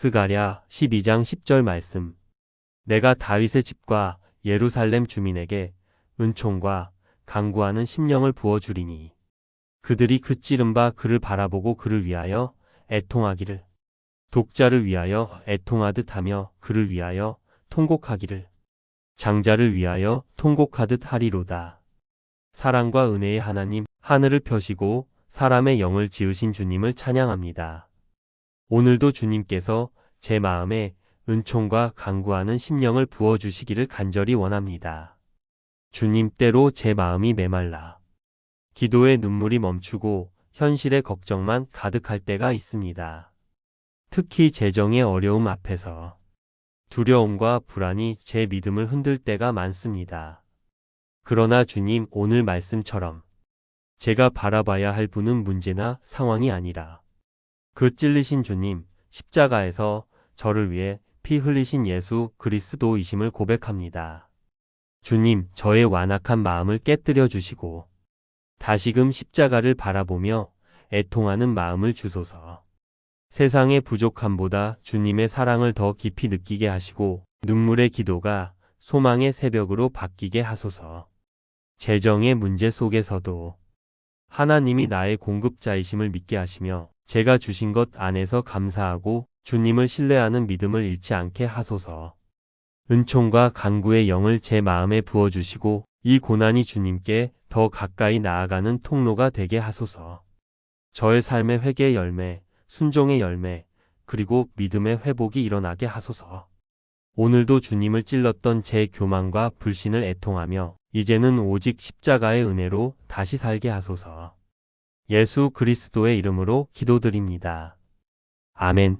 스가랴 12장 10절 말씀. 내가 다윗의 집과 예루살렘 주민에게 은총과 강구하는 심령을 부어 주리니 그들이 그 찌른 바 그를 바라보고 그를 위하여 애통하기를 독자를 위하여 애통하듯 하며 그를 위하여 통곡하기를 장자를 위하여 통곡하듯 하리로다. 사랑과 은혜의 하나님 하늘을 펴시고 사람의 영을 지으신 주님을 찬양합니다. 오늘도 주님께서 제 마음에 은총과 강구하는 심령을 부어 주시기를 간절히 원합니다. 주님 때로 제 마음이 메말라. 기도의 눈물이 멈추고 현실의 걱정만 가득할 때가 있습니다. 특히 재정의 어려움 앞에서 두려움과 불안이 제 믿음을 흔들 때가 많습니다. 그러나 주님 오늘 말씀처럼 제가 바라봐야 할 분은 문제나 상황이 아니라 그 찔리신 주님 십자가에서 저를 위해 피 흘리신 예수 그리스도이심을 고백합니다. 주님, 저의 완악한 마음을 깨뜨려 주시고 다시금 십자가를 바라보며 애통하는 마음을 주소서. 세상의 부족함보다 주님의 사랑을 더 깊이 느끼게 하시고 눈물의 기도가 소망의 새벽으로 바뀌게 하소서. 재정의 문제 속에서도 하나님이 나의 공급자이심을 믿게 하시며 제가 주신 것 안에서 감사하고 주님을 신뢰하는 믿음을 잃지 않게 하소서. 은총과 간구의 영을 제 마음에 부어주시고 이 고난이 주님께 더 가까이 나아가는 통로가 되게 하소서. 저의 삶의 회개의 열매, 순종의 열매, 그리고 믿음의 회복이 일어나게 하소서. 오늘도 주님을 찔렀던 제 교만과 불신을 애통하며 이제는 오직 십자가의 은혜로 다시 살게 하소서. 예수 그리스도의 이름으로 기도드립니다. 아멘.